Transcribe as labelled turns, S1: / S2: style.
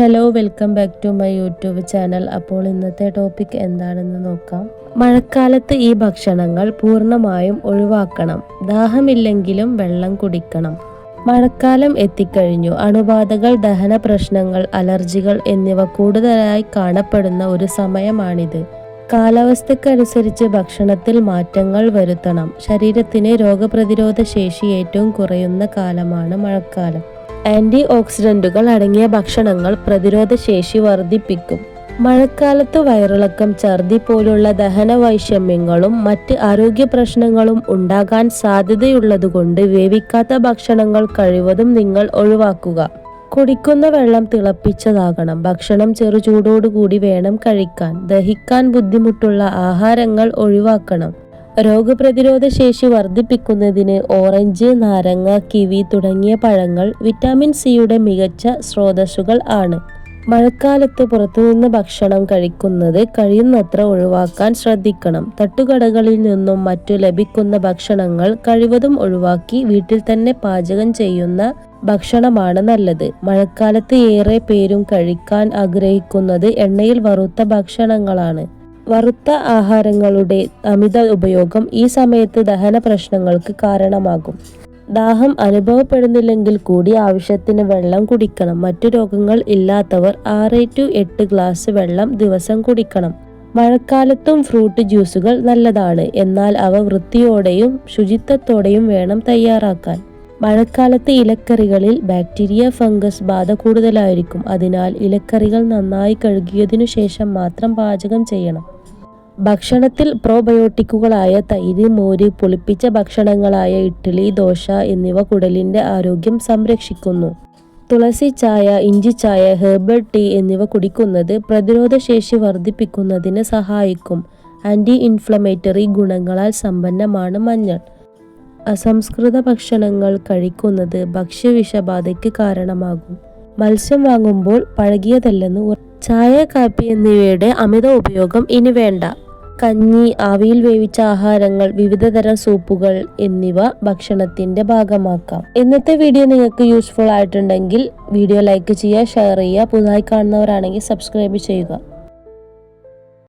S1: Hello welcome back to my YouTube channel അപ്പോൾ ഇന്നത്തെ topic എന്താണെന്ന് നോക്കാം. മഴക്കാലത്ത് ഈ ഭക്ഷണങ്ങൾ പൂർണമായും ഒഴിവാക്കണം. ദാഹമില്ലെങ്കിലും വെള്ളം കുടിക്കണം. മഴക്കാലം എത്തിക്കഴിഞ്ഞു. അണുബാധകൾ ദഹന പ്രശ്നങ്ങൾ അലർജികൾ എന്നിവ കൂടുതലായി കാണപ്പെടുന്ന ഒരു സമയമാണിത്. കാലാവസ്ഥക്കനുസരിച്ച് ഭക്ഷണത്തിൽ മാറ്റങ്ങൾ വരുത്തണം. ശരീരത്തിന് രോഗപ്രതിരോധ ശേഷി ഏറ്റവും കുറയുന്ന കാലമാണ് മഴക്കാലം. ആന്റി ഓക്സിഡന്റുകൾ അടങ്ങിയ ഭക്ഷണങ്ങൾ പ്രതിരോധ ശേഷി വർദ്ധിപ്പിക്കും. മഴക്കാലത്ത് വയറിളക്കം ഛർദി പോലുള്ള ദഹന വൈഷമ്യങ്ങളും മറ്റ് ആരോഗ്യ പ്രശ്നങ്ങളും ഉണ്ടാകാൻ സാധ്യതയുള്ളതുകൊണ്ട് വേവിക്കാത്ത ഭക്ഷണങ്ങൾ കഴിവതും നിങ്ങൾ ഒഴിവാക്കുക. കുടിക്കുന്ന വെള്ളം തിളപ്പിച്ചതാകണം. ഭക്ഷണം ചെറു ചൂടോടുകൂടി വേണം കഴിക്കാൻ. ദഹിക്കാൻ ബുദ്ധിമുട്ടുള്ള ആഹാരങ്ങൾ ഒഴിവാക്കണം. രോഗപ്രതിരോധ ശേഷി വർദ്ധിപ്പിക്കുന്നതിന് ഓറഞ്ച് നാരങ്ങ കിവി തുടങ്ങിയ പഴങ്ങൾ വിറ്റാമിൻ സിയുടെ മികച്ച സ്രോതസ്സുകൾ ആണ്. മഴക്കാലത്ത് പുറത്തുനിന്ന് ഭക്ഷണം കഴിക്കുന്നത് കഴിയുന്നത്ര ഒഴിവാക്കാൻ ശ്രദ്ധിക്കണം. തട്ടുകടകളിൽ നിന്നും മറ്റു ലഭിക്കുന്ന ഭക്ഷണങ്ങൾ കഴിവതും ഒഴിവാക്കി വീട്ടിൽ തന്നെ പാചകം ചെയ്യുന്ന ഭക്ഷണമാണ് നല്ലത്. മഴക്കാലത്ത് ഏറെ പേരും കഴിക്കാൻ ആഗ്രഹിക്കുന്നത് എണ്ണയിൽ വറുത്ത ഭക്ഷണങ്ങളാണ്. വറുത്ത ആഹാരങ്ങളുടെ അമിത ഉപയോഗം ഈ സമയത്ത് ദഹന പ്രശ്നങ്ങൾക്ക് കാരണമാകും. ദാഹം അനുഭവപ്പെടുന്നില്ലെങ്കിൽ കൂടി ആവശ്യത്തിന് വെള്ളം കുടിക്കണം. മറ്റു രോഗങ്ങൾ ഇല്ലാത്തവർ ആറ് ടു എട്ട് ഗ്ലാസ് വെള്ളം ദിവസം കുടിക്കണം. മഴക്കാലത്തും ഫ്രൂട്ട് ജ്യൂസുകൾ നല്ലതാണ്. എന്നാൽ അവ വൃത്തിയോടെയും ശുചിത്വത്തോടെയും വേണം തയ്യാറാക്കാൻ. മഴക്കാലത്ത് ഇലക്കറികളിൽ ബാക്ടീരിയ ഫംഗസ് ബാധ കൂടുതലായിരിക്കും. അതിനാൽ ഇലക്കറികൾ നന്നായി കഴുകിയതിനു ശേഷം മാത്രം പാചകം ചെയ്യണം. ഭക്ഷണത്തിൽ പ്രോബയോട്ടിക്കുകളായ തൈര് മോര് പുളിപ്പിച്ച ഭക്ഷണങ്ങളായ ഇഡ്ഡലി ദോശ എന്നിവ കുടലിന്റെ ആരോഗ്യം സംരക്ഷിക്കുന്നു. തുളസി ചായ ഇഞ്ചി ചായ ഹെർബൽ ടീ എന്നിവ കുടിക്കുന്നത് പ്രതിരോധ ശേഷി വർദ്ധിപ്പിക്കുന്നതിന് സഹായിക്കും. ആന്റി ഇൻഫ്ലമേറ്ററി ഗുണങ്ങളാൽ സമ്പന്നമാണ് മഞ്ഞൾ. അസംസ്കൃത ഭക്ഷണങ്ങൾ കഴിക്കുന്നത് ഭക്ഷ്യവിഷബാധയ്ക്ക് കാരണമാകും. മത്സ്യം വാങ്ങുമ്പോൾ പഴകിയതല്ലെന്ന് ചായ കാപ്പി എന്നിവയുടെ അമിത ഉപയോഗം ഇനി വേണ്ട. കഞ്ഞി ആവിയിൽ വേവിച്ച ആഹാരങ്ങൾ വിവിധതരം സൂപ്പുകൾ എന്നിവ ഭക്ഷണത്തിന്റെ ഭാഗമാക്കാം. ഇന്നത്തെ വീഡിയോ നിങ്ങൾക്ക് യൂസ്ഫുൾ ആയിട്ടുണ്ടെങ്കിൽ വീഡിയോ ലൈക്ക് ചെയ്യുക ഷെയർ ചെയ്യുക. പുതുതായി കാണുന്നവരാണെങ്കിൽ സബ്സ്ക്രൈബ് ചെയ്യുക.